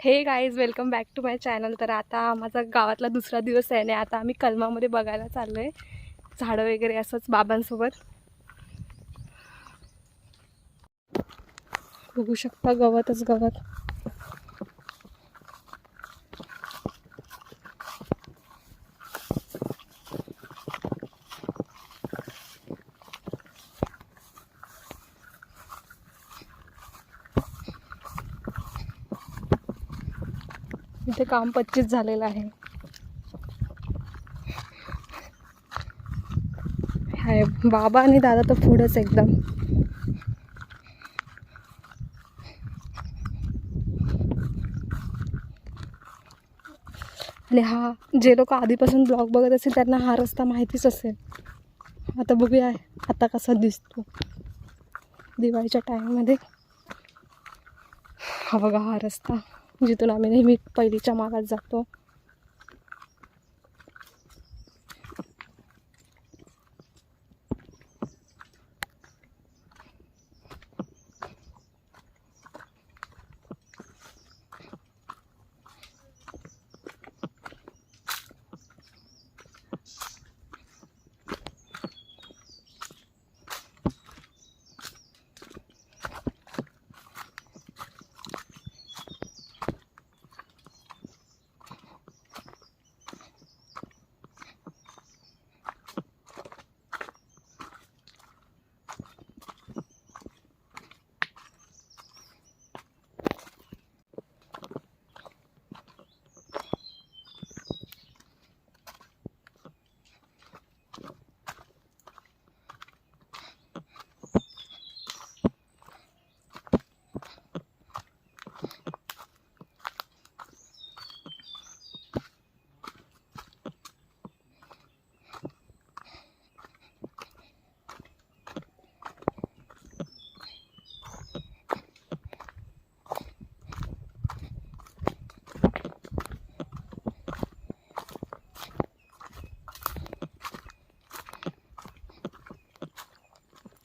Hey guys welcome back to my channel तर आता माझा गावातला दुसरा दिवस आहे आणि आता आम्ही कलमामध्ये बघायला चाललो आहे झाडं वगैरे असंच बाबांसोबत. बघू शकता गवतच गवत. इथे काम पच्चीस झालेलं आहे. हाय बाबा आणि दादा तर पुढंच एकदम. आणि हा जे लोक आधीपासून ब्लॉग बघत असेल त्यांना हा रस्ता माहितीच असेल. आता बघूया आता कसा दिसतो. दिवाळीच्या टाईममध्ये हा बघा हा रस्ता. जिथून आम्ही नेहमी पहिलीच्या मागात जातो.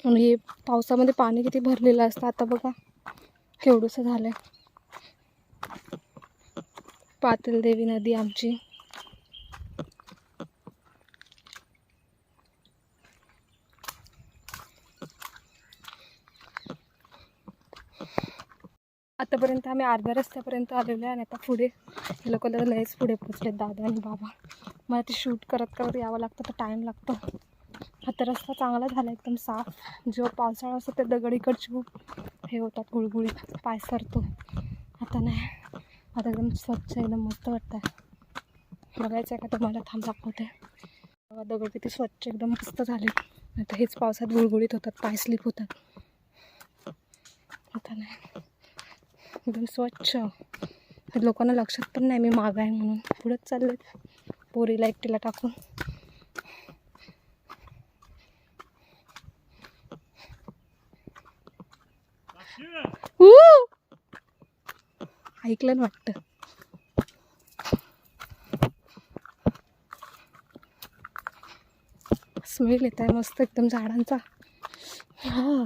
हे पावसामध्ये पाणी किती भरलेलं असतं आता बघा. केवढंसं झालं आहे पातलदेवी नदी आमची. आतापर्यंत आम्ही अर्ध्या रस्त्यापर्यंत आलेलो आहे आणि आता पुढे हे लोक लयच पुढे पोचले दादा आणि बाबा. मला ते शूट करत करत यावं लागतं तर टाईम लागतो. आता रस्ता चांगला झाला एकदम साफ. जो पावसाळा असतो ते दगड इकडची खूप हे होतात गुळगुळीत पाय सरतो. आता नाही. आता एकदम स्वच्छ एकदम मस्त वाटतं बघायचं आहे का तुम्हाला? थांब दाखवते. बघा दगड किती स्वच्छ एकदम मस्त झाले. आता हेच पावसात गुळगुळीत होतात पाय स्लिप होतात. आता नाही. एकदम स्वच्छ. लोकांना लक्षात पण नाही मी माग आहे म्हणून. पुढंच चालले पोरीला एकटीला टाकून. ऐकलं ना वाटतं. स्मेल येत आहे मस्त एकदम झाडांचा. हा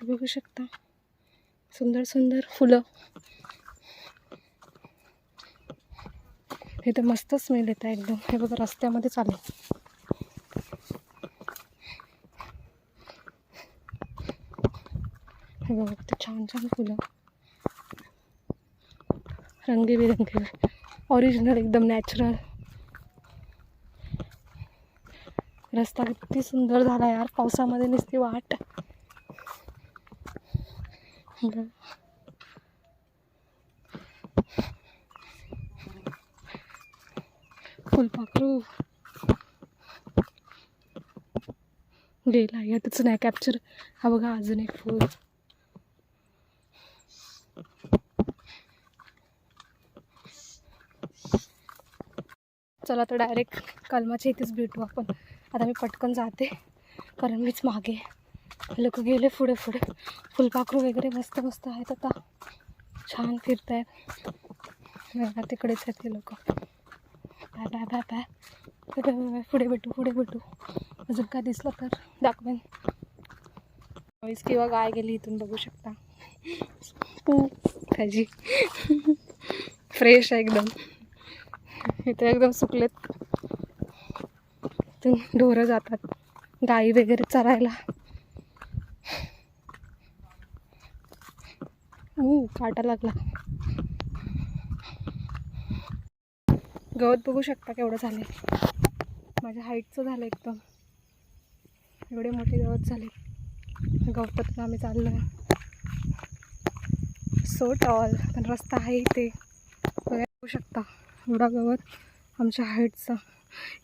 बघू शकता. सुंदर सुंदर फुलं. हे तर मस्त स्मेल येत आहे एकदम. हे बघा रस्त्यामध्ये चालू हे बघा ते छान छान फुलं. रंगीबेरंगी. ऑरिजिनल एकदम नॅचरल रस्ता किती सुंदर झाला यार. पावसामध्ये नुसती वाट बघ. फुलपाखरू गेला यातच नाही कॅप्चर हा बघा अजून एक फुल चला तर डायरेक्ट कलमाच्या इथेच भेटू आपण. आता मी पटकन जाते कारण मीच मागे लोक गेले पुढे पुढे. फुलपाखरू वगैरे मस्त मस्त आहेत आता. छान फिरतायत. तिकडेच आहेत ते लोक. Bye bye bye bye bye bye bye पुढे भेटू पुढे भेटू. अजून काय दिसलं तर दाखवेन. म्हैस किंवा गाय गेली इथून बघू शकता. पू त्याची. फ्रेश आहे एकदम. इथे एकदम सुकलेत. इथून ढोरं जातात. गाई वगैरे चरायला. ऊ काटा लागला. गवत बघू शकता केवढं झाले माझ्या हाईटचं झालं एकदम. एवढे मोठे गवत झाले. गवतात आम्ही चाललो आहे सो टॉल पण रस्ता आहे इथे. बघू शकता. एवढा गवत आमच्या हाईटचं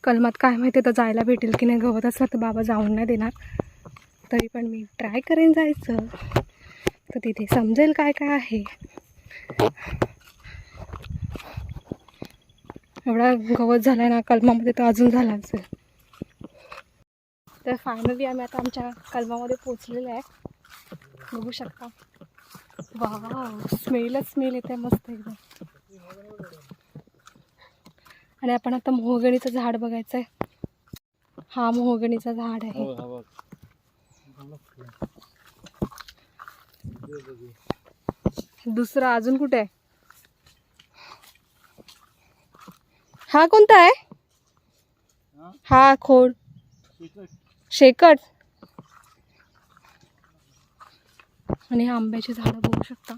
कलमात काय माहिती तर जायला भेटेल की नाही गवत असलं तर बाबा जाऊन नाही देणार. तरी पण मी ट्राय करेन जायचं. तर तिथे समजेल काय काय आहे. एवढा गवत झाला ना कलमामध्ये तर अजून झाला असेल तर फायनली आम्ही आता आमच्या कलमामध्ये पोचलेलो आहे. बघू शकता. वा स्मेलच स्मेल येते मस्त एकदम. आणि आपण आता मोहगणीचं झाड बघायचं आहे हा मोहगणीचं झाड आहे. दुसरा अजून कुठे आहे? हा कोणता आहे? हा खोड. शेकट. आणि हे आंब्याची झाडं बघू शकता.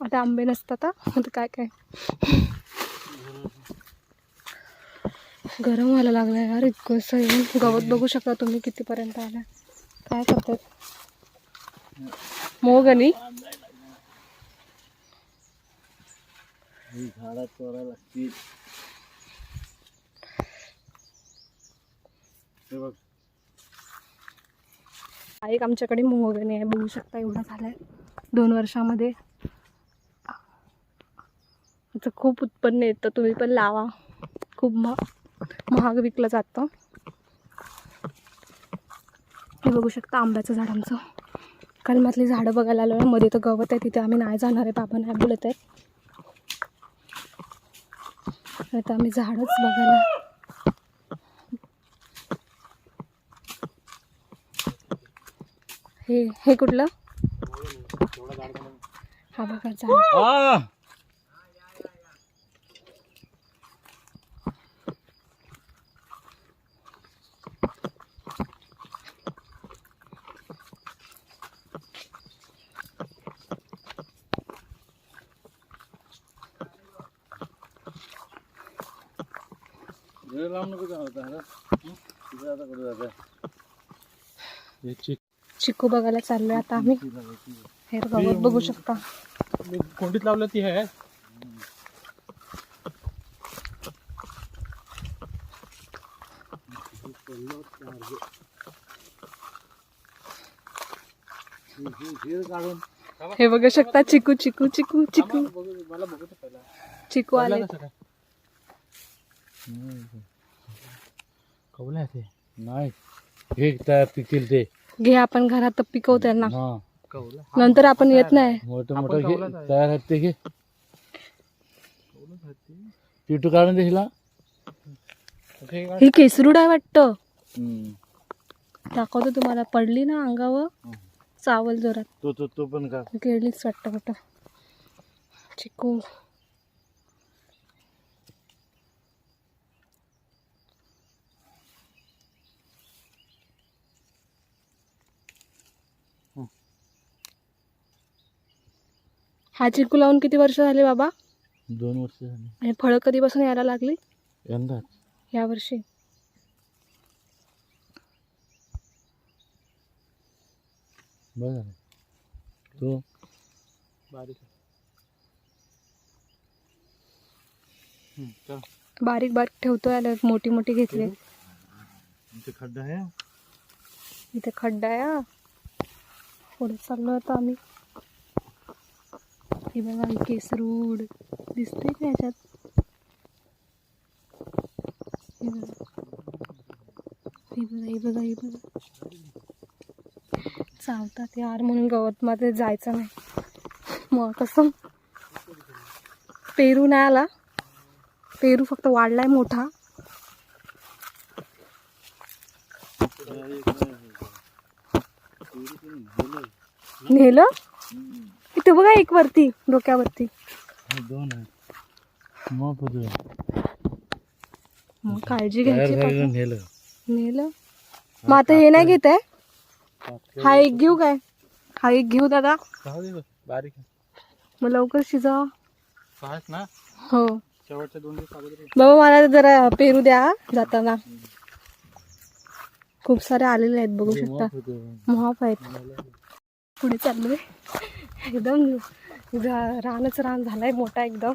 आता आंबे नसतात आता काय काय? गरम व्हायला लागलाय यार इतकं असं गवत बघू शकता तुम्ही कितीपर्यंत आला काय करतात मोगनी झाडात चोरायला लागतील हे बघ हा एक आमच्याकडे मोहगणी आहे. बघू शकता एवढा झालाय. दोन वर्षामध्ये. याचं खूप उत्पन्न येतं. तुम्ही पण लावा. खूप महा महाग विकलं जातं. हे बघू शकता आंब्याचं झाड आमचं. कलमातली झाडं बघायला आलो मध्ये तर गवत आहे. तिथे आम्ही नाही जाणार आहे. बाबा नाही बोलत आहेत. आता आम्ही झाडच बघायला. हे हे कुठलं? हा बघा झाड. वेळ लावून नको चिक बघायला चाललोय आता आम्ही. हे बघू शकता. कोंडीत लावलं ती आहे. काढून हे बघू शकता चिकू चिकू चिकू चिकू. मला बघू दे पहिला. चिकू आले ते? नाही. हे तयार पिकतील ते. घे आपण घरात पिकवू त्यांना. हा. नंतर आपण येत नाही. मोठं मोठं घे. तयार. आहेत ते घे. पिटू काढून दे हिला. ही केसरूड आहे वाटतं. दाखवतो तुम्हाला. पडली ना अंगावर. चावल जोरात. तो तो तो पण का गेलीच वाटतं कुठं. चिकू. हा चिकू लावून किती वर्ष झाले बाबा? दोन वर्ष झाली. आणि फळं कधीपासून यायला लागली? यंदा या वर्षी. बरं तो? बारीक बारीक बारीक ठेवतोय आलं मोठी मोठी घेतली. इथे खड्डा आहे. इथे खड्डा आहे हा. पुढे चाललो आता आम्ही. हे बघा केसरूड दिसते का याच्यात? हे बघा. हे बघा हे बघा हे बघा. चावतात यार म्हणून गवत मध्ये जायचं नाही. मग कसं? पेरू नाही आला. पेरू फक्त वाढलाय मोठा. नेलं? इथं बघा एक वरती डोक्यावरती. दोन मग मग काळजी घ्यायची. नेलं. नेलं. मग आता हे नाही घेत आहे हा एक घेऊ काय? हा एक घेऊ दादा. खाऊ दे गं, बारीक आहे. मग लवकर शिजा सहाच ना. हो. शेवटच्या दोन दिवस अगोदर बाबा मला जरा पेरू द्या जाताना. खूप सारे आलेले आहेत बघू शकता. महाप आहेत. पुढे चाललोय. एकदम रानच रान झालाय मोठा एकदम.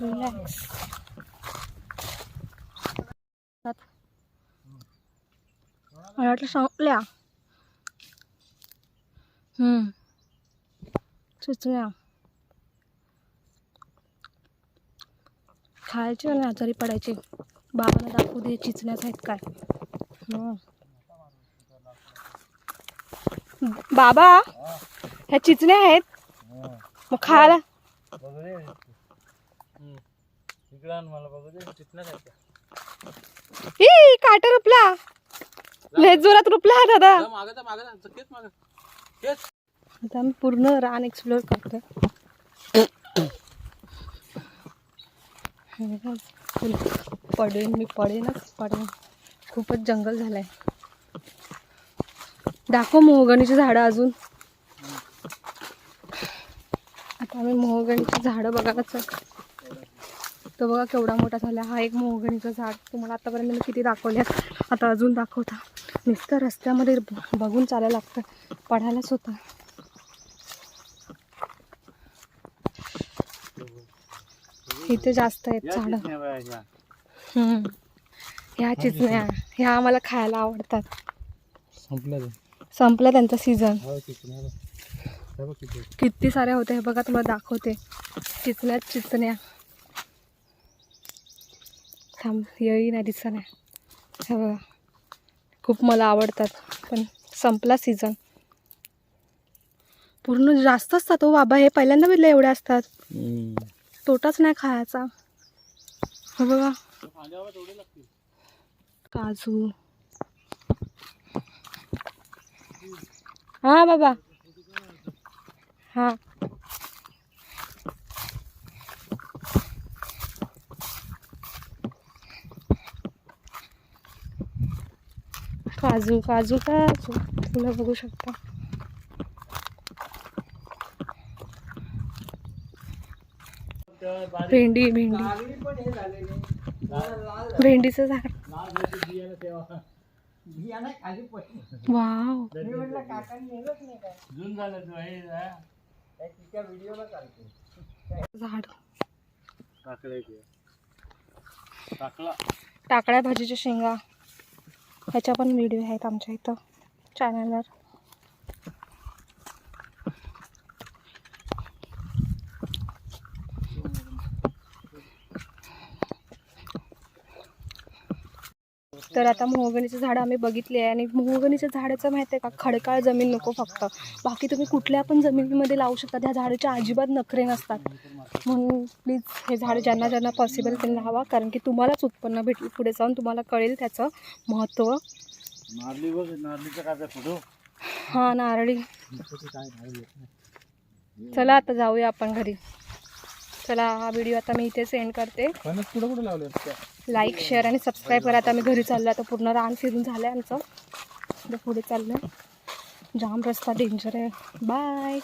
रिलॅक्स मला वाटलं संपल्या. सुचल्या. खायचे आणि आजारी पडायचे. बाबांना दाखवू दे चिचण्याच आहेत काय. बाबा ह्या चिचण्या आहेत. मग खायला. बघू ई काटा रुपला. लय जोरात रुपला हा दादा. आता आम्ही पूर्ण रान एक्सप्लोर करतोय. पडेन मी पडेनच पडेन. खूपच जंगल झालंय. दाखव मोहगणीची झाडं अजून. आता आम्ही मोहगणीची झाडं बघायला चल. तो बघा केवढा मोठा झाला. हा एक मोहगणीचं झाड. तुम्हाला आतापर्यंत मी किती दाखवल्यात आता अजून दाखवता. नुसतं रस्त्यामध्ये बघून चालायला लागतं. पडायलाच होतं इथे जास्त आहेत झाडं. ह्या. चिचण्या ह्या आम्हाला खायला आवडतात. संपल्या ते. संपला त्यांचा सीझन किती. साऱ्या होत्या हे बघा तुम्हाला दाखवते. चिचण्यात चिचण्या थांब येई नाही दिसत नाही. हे बघा. खूप मला आवडतात पण संपला सीझन पूर्ण जास्त असतात हो बाबा हे पहिल्यांदा बघितलं एवढे असतात. तोटाच नाही खायचा. हे बघा. काजू. हां बाबा। हां। काजू काजू काजू फुलं बघू शकता। भेंडी भेंडी। भेंडीचं झाड. वाव. जून झालं तू हे जा. झाड. टाकला. टाकळ्या भाजीच्या शेंगा. ह्याच्या पण व्हिडिओ आहेत आमच्या इथं चॅनलवर तर आता मोहगणीचं झाड आम्ही बघितले आहे आणि मोहगणीच्या झाडाचं माहिती आहे का? खडकाळ जमीन नको फक्त. बाकी तुम्ही कुठल्या पण जमिनीमध्ये लावू शकता. त्या झाडाचे अजिबात नखरे नसतात. म्हणून प्लीज हे झाड ज्यांना ज्यांना पॉसिबल त्यांना लावा. कारण की तुम्हालाच उत्पन्न भेटेल. पुढे जाऊन तुम्हाला कळेल त्याचं महत्त्व हा नारळी. चला आता जाऊया आपण घरी. चला हा व्हिडिओ आता मी इथे सेंड करते. लाईक शेअर आणि सबस्क्राईब करा. आता मी घरी चाललो आता पूर्ण रान फिरून झालं आहे आमचं पुढे चाललं जाम रस्ता डेंजर आहे. बाय